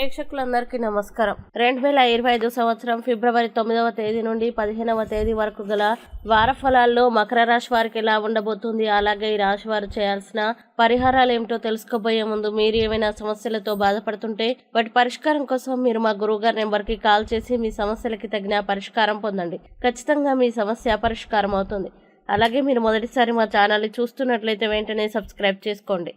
ప్రేక్షకులందరికీ నమస్కారం. రెండు వేల ఇరవై ఐదు సంవత్సరం ఫిబ్రవరి తొమ్మిదవ తేదీ నుండి పదిహేనవ తేదీ వరకు గల వార ఫలాల్లో మకర రాశి వారికి ఎలా ఉండబోతుంది అలాగే ఈ రాశి వారు చేయాల్సిన పరిహారాలు ఏమిటో తెలుసుకోబోయే ముందు మీరు ఏమైనా సమస్యలతో బాధపడుతుంటే వాటి పరిష్కారం కోసం మీరు మా గురువుగారి నెంబర్కి కాల్ చేసి మీ సమస్యలకి తగిన పరిష్కారం పొందండి. ఖచ్చితంగా మీ సమస్య పరిష్కారం అవుతుంది. అలాగే మీరు మొదటిసారి మా ఛానల్ని చూస్తున్నట్లయితే వెంటనే సబ్స్క్రైబ్ చేసుకోండి.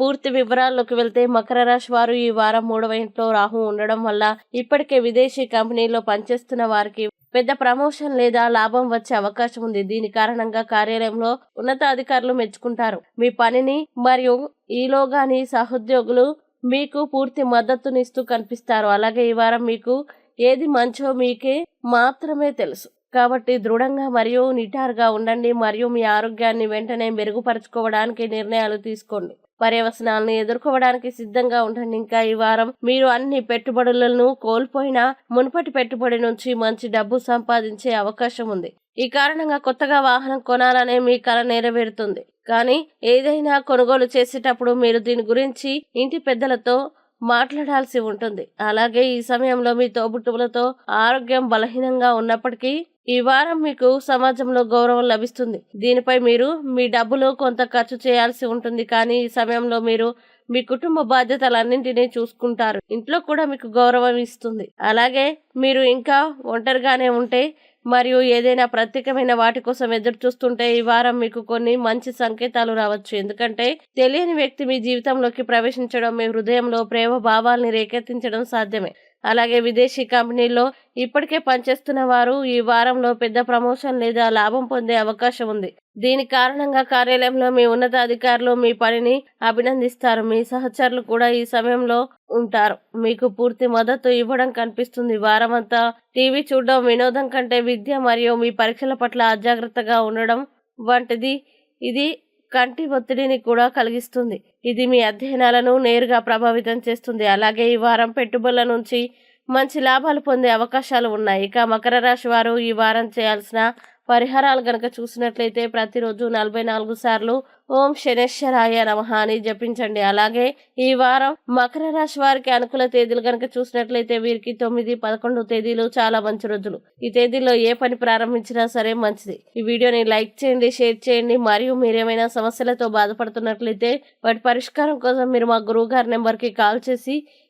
పూర్తి వివరాల్లోకి వెళ్తే మకర రాశి వారు ఈ వారం మూడవ ఇంట్లో రాహు ఉండడం వల్ల ఇప్పటికే విదేశీ కంపెనీలో పనిచేస్తున్న వారికి పెద్ద ప్రమోషన్ లేదా లాభం వచ్చే అవకాశం ఉంది. దీని కారణంగా కార్యాలయంలో ఉన్నతాధికారులు మెచ్చుకుంటారు. మీ పనిని మరియు ఈలోగాని సహోద్యోగులు మీకు పూర్తి మద్దతునిస్తూ కనిపిస్తారు. అలాగే ఈ వారం మీకు ఏది మంచో మీకే మాత్రమే తెలుసు. కాబట్టి దృఢంగా మరియు నిటారుగా ఉండండి మరియు మీ ఆరోగ్యాన్ని వెంటనే మెరుగుపరచుకోవడానికి నిర్ణయాలు తీసుకోండి. పర్యవసనాలను ఎదుర్కోవడానికి సిద్ధంగా ఉండండి. ఇంకా ఈ వారం మీరు అన్ని పెట్టుబడులను కోల్పోయిన మునుపటి పెట్టుబడి నుంచి మంచి డబ్బు సంపాదించే అవకాశం ఉంది. ఈ కారణంగా కొత్తగా వాహనం కొనాలనే మీ కల నెరవేరుతుంది. కానీ ఏదైనా కొనుగోలు చేసేటప్పుడు మీరు దీని గురించి ఇంటి పెద్దలతో మాట్లాడాల్సి ఉంటుంది. అలాగే ఈ సమయంలో మీ తోబుట్టువులతో ఆరోగ్యం బలహీనంగా ఉన్నప్పటికీ ఈ వారం మీకు సమాజంలో గౌరవం లభిస్తుంది. దీనిపై మీరు మీ డబ్బులు కొంత ఖర్చు చేయాల్సి ఉంటుంది. కానీ ఈ సమయంలో మీరు మీ కుటుంబ బాధ్యతలన్నింటినీ చూసుకుంటారు. ఇంట్లో కూడా మీకు గౌరవం ఇస్తుంది. అలాగే మీరు ఇంకా ఒంటరిగానే ఉంటే మరియు ఏదైనా ప్రత్యేకమైన వాటి కోసం ఎదురు చూస్తుంటే ఈ వారం మీకు కొన్ని మంచి సంకేతాలు రావచ్చు. ఎందుకంటే తెలియని వ్యక్తి మీ జీవితంలోకి ప్రవేశించడం మీ హృదయంలో ప్రేమ భావాల్ని రేకెత్తించడం సాధ్యమే. అలాగే విదేశీ కంపెనీల్లో ఇప్పటికే పనిచేస్తున్న వారు ఈ వారంలో పెద్ద ప్రమోషన్ లేదా లాభం పొందే అవకాశం ఉంది. దీని కారణంగా కార్యాలయంలో మీ ఉన్నతాధికారులు మీ పనిని అభినందిస్తారు. మీ సహచరులు కూడా ఈ సమయంలో ఉంటారు. మీకు పూర్తి మద్దతు ఇవ్వడం కనిపిస్తుంది. వారమంతా టీవీ చూడడం వినోదం కంటే విద్య మరియు మీ పరీక్షల పట్ల అజాగ్రత్తగా ఉండడం వంటిది. ఇది కంటి ఒత్తిడిని కూడా కలిగిస్తుంది. ఇది మీ అధ్యయనాలను నేరుగా ప్రభావితం చేస్తుంది. అలాగే ఈ వారం పెట్టుబడుల నుంచి మంచి లాభాలు పొందే అవకాశాలు ఉన్నాయి. ఇక మకర రాశి వారు ఈ వారం చేయాల్సిన పరిహారాలు గనక చూసినట్లయితే ప్రతిరోజు నలభై నాలుగు సార్లు ఓం శనేశ్వరాయ నమః అని జపించండి. అలాగే ఈ వారం మకర రాశి వారికి అనుకూల తేదీలు కనుక చూసినట్లయితే వీరికి తొమ్మిది పదకొండు తేదీలు చాలా మంచి రోజులు. ఈ తేదీలో ఏ పని ప్రారంభించినా సరే మంచిది. ఈ వీడియోని లైక్ చేయండి షేర్ చేయండి. మరియు మీరేమైనా సమస్యలతో బాధపడుతున్నట్లయితే వాటి పరిష్కారం కోసం మీరు మా గురువు గారి నెంబర్కి కాల్ చేసి